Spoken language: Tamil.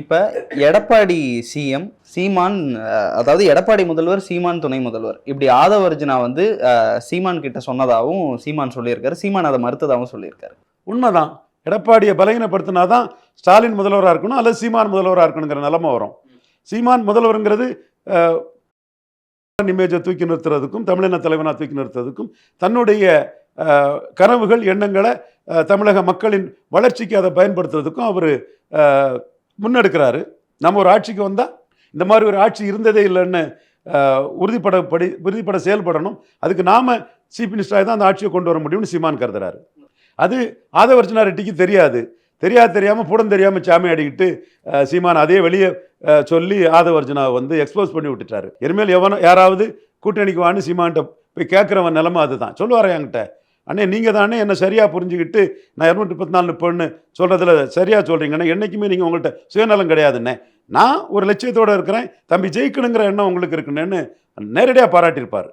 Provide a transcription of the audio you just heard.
இப்போ எடப்பாடி சிஎம் சீமான் அதாவது எடப்பாடி முதல்வர் சீமான் துணை முதல்வர். இப்படி ஆதவர்ஜுனா வந்து சீமான் கிட்ட சொன்னதாகவும் சீமான் சொல்லியிருக்காரு. சீமான் அதை மறுத்ததாகவும் சொல்லியிருக்காரு. உண்மைதான். எடப்பாடியை பலகீனப்படுத்தினா தான் ஸ்டாலின் முதல்வராக இருக்கணும் அல்லது சீமான் முதல்வராக இருக்கணுங்கிற நிலமை வரும். சீமான் முதல்வருங்கிறது இமேஜை தூக்கி நிறுத்துறதுக்கும் தமிழின தலைவனாக தூக்கி நிறுத்துறதுக்கும் தன்னுடைய கனவுகள் எண்ணங்களை தமிழக மக்களின் வளர்ச்சிக்கு அதை பயன்படுத்துறதுக்கும் அவர் முன்னெடுக்கிறாரு. நம்ம ஒரு ஆட்சிக்கு வந்தால் இந்த மாதிரி ஒரு ஆட்சி இருந்ததே இல்லைன்னு உறுதிப்படப்படி உறுதிப்பட செயல்படணும். அதுக்கு நாம் சீஃப் மினிஸ்டராக தான் அந்த ஆட்சியை கொண்டு வர முடியும்னு சீமான் கருதுறாரு. அது ஆதவர்ஜனா ரெட்டிக்கு தெரியாது. தெரியாது தெரியாமல் புடம் தெரியாமல் சாமி அடிக்கிட்டு சீமான் அதே வெளியே சொல்லி ஆதவர்ஜனாவை வந்து எக்ஸ்போஸ் பண்ணி விட்டுட்டாரு. இனிமேல் எவனோ யாராவது கூட்டணிக்கு வான்னு சீமான்கிட்ட போய் கேட்குறவன் நிலமை அதுதான். சொல்லுவார் என்கிட்ட அண்ணே நீங்கள் தானே என்னை சரியாக புரிஞ்சுக்கிட்டு நான் இரநூத்தி முப்பத்தி நாலு சொல்கிறதுல சரியாக சொல்கிறீங்கண்ணே என்றைக்குமே நீங்கள் உங்கள்கிட்ட சுயநலம் கிடையாதுண்ணே. நான் ஒரு லட்சியத்தோடு இருக்கிறேன். தம்பி ஜெயிக்கணுங்கிற எண்ணம் உங்களுக்கு இருக்குன்னு நேரடியாக பாராட்டியிருப்பார்.